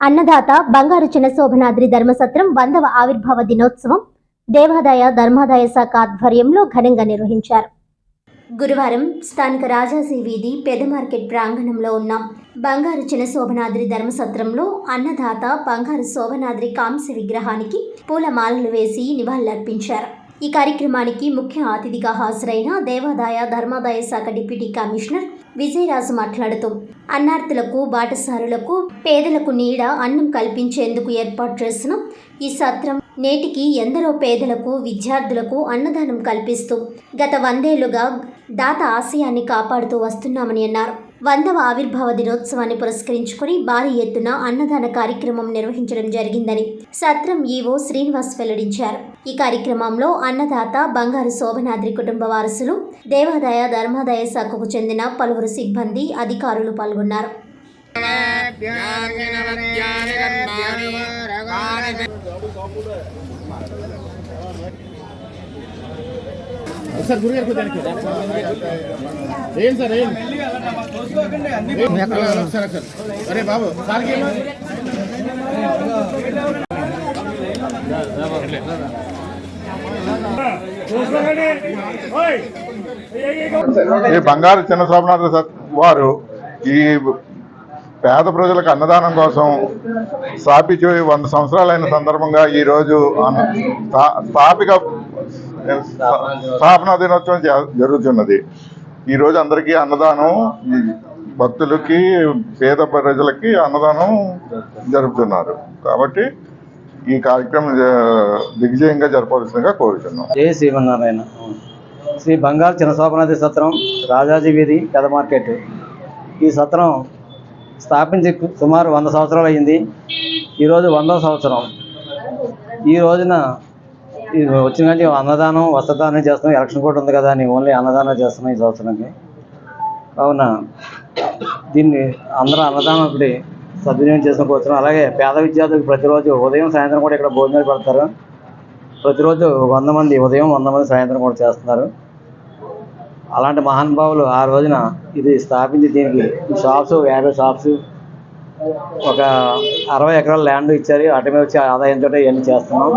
అన్నదాత బంగారు చిన్నశోభనాద్రి ధర్మసత్రం వందవ ఆవిర్భావ దినోత్సవం దేవాదాయ ధర్మాదాయ శాఖ ఆధ్వర్యంలో ఘనంగా నిర్వహించారు. గురువారం స్థానిక రాజాజీ వీధి పెద్ద మార్కెట్ ప్రాంగణంలో ఉన్న బంగారు చిన్నశోభనాద్రి ధర్మసత్రంలో అన్నదాత బంగారు శోభనాద్రి కాంస్య విగ్రహానికి పూలమాలలు వేసి నివాళులర్పించారు. ఈ కార్యక్రమానికి ముఖ్య అతిథిగా హాజరైన దేవాదాయ ధర్మాదాయ శాఖ డిప్యూటీ కమిషనర్ విజయరాజు మాట్లాడుతూ అన్నార్థులకు బాటసారులకు పేదలకు నీడ అన్నం కల్పించేందుకు ఏర్పాటు చేసిన ఈ సత్రం నేటికి ఎందరో పేదలకు విద్యార్థులకు అన్నదానం కల్పిస్తూ గత వందేళ్ళుగా దాత ఆశయాన్ని కాపాడుతూ వస్తున్నామని అన్నారు. వందవ ఆవిర్భావ దినోత్సవాన్ని పురస్కరించుకుని భారీ ఎత్తున అన్నదాన కార్యక్రమం నిర్వహించడం జరిగిందని సత్రం ఈవో శ్రీనివాస్ వెల్లడించారు. ఈ కార్యక్రమంలో అన్నదాత బంగారు శోభనాద్రి కుటుంబ వారసులు దేవాదాయ ధర్మాదాయ శాఖకు చెందిన పలువురు సిబ్బంది అధికారులు పాల్గొన్నారు. సార్ గురుగారు కూర్చోండి. ఏం సార్ ఏం? సార్ సార్ అరే బాబు సార్కి ఈ బంగారు చిన్న సోమనాథ సత్ వారు ఈ పేద ప్రజలకు అన్నదానం కోసం స్థాపించి వంద సంవత్సరాలైన సందర్భంగా ఈ రోజు అన్న- స్థా- స్థాపిక స్థాపన దినోత్సవం జరుగుతున్నది. ఈ రోజు అందరికీ అన్నదానం భక్తులకి పేద ప్రజలకి అన్నదానం జరుపుతున్నారు. కాబట్టి ఈ కార్యక్రమం దిగ్విజయంగా జరపవలసిందిగా కోరుతున్నాం జై శ్రీమన్నారాయణ. శ్రీ బంగారు చిన్నశోభనాథి సత్రం రాజాజీ వీధి పెద మార్కెట్. ఈ సత్రం స్థాపించి సుమారు వంద సంవత్సరాలు అయింది. ఈరోజు వందవ సంవత్సరం. ఈ రోజున వచ్చిన నుంచి అన్నదానం వస్త్రదానం చేస్తున్నాం ఎలక్షన్ కూడా ఉంది కదా అని ఓన్లీ అన్నదానం చేస్తున్నాం ఈ సంవత్సరానికి. కావున దీన్ని అందరూ అన్నదానం ఒకటి సద్వినియోగం చేసుకోవచ్చు అలాగే పేద విద్యార్థులకు ప్రతిరోజు ఉదయం సాయంత్రం కూడా ఇక్కడ భోజనాలు పెడతారు. ప్రతిరోజు వంద మంది ఉదయం వంద మంది సాయంత్రం కూడా చేస్తున్నారు. అలాంటి మహానుభావులు ఆ రోజున ఇది స్థాపించి దీనికి షాప్స్ యాభై షాప్స్ ఒక అరవై ఎకరాల ల్యాండ్ ఇచ్చారు. అటు మీద వచ్చే ఆదాయంతో ఇవన్నీ చేస్తున్నాం.